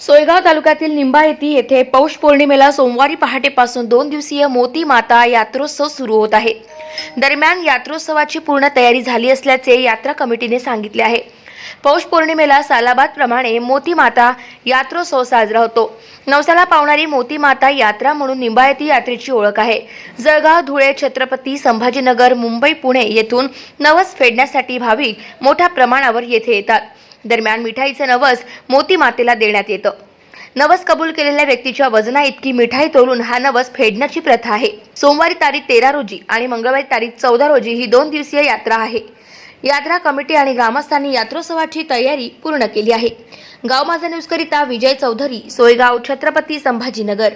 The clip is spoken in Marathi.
सोयगाव तालुक्यातील निंबायती येथे पौष पौर्णिमेला सोमवारी पहाटेपासून दोन दिवसीय मोती माता यात्रोत्सव सुरू होत आहे. दरम्यान यात्रोत्सवाची पूर्ण तयारी झाली असल्याचे यात्रा कमिटीने सांगितले आहे. पौष पौर्णिमेला सालाबाद प्रमाणे मोती माता यात्रोत्सव साजरा होतो. नवसाला पावणारी मोती माता यात्रा म्हणून निंबायती यात्रेची ओळख आहे. जळगाव धुळे छत्रपती संभाजीनगर मुंबई पुणे येथून नवस फेडण्यासाठी भाविक मोठ्या प्रमाणावर येथे येतात. दरम्यान मिठाईचं नवस मोती मातेला देण्यात येतं. नवस कबूल केलेल्या व्यक्तीच्या वजना इतकी मिठाई तोलून हा नवस फेडण्याची प्रथा आहे. सोमवारी तारीख तेरा रोजी आणि मंगळवारी तारीख चौदा रोजी ही दोन दिवसीय यात्रा आहे. यात्रा कमिटी आणि ग्रामस्थांनी यात्रोत्सवाची तयारी पूर्ण केली आहे. गाव माझा न्यूजकरिता विजय चौधरी सोयगाव छत्रपती संभाजीनगर.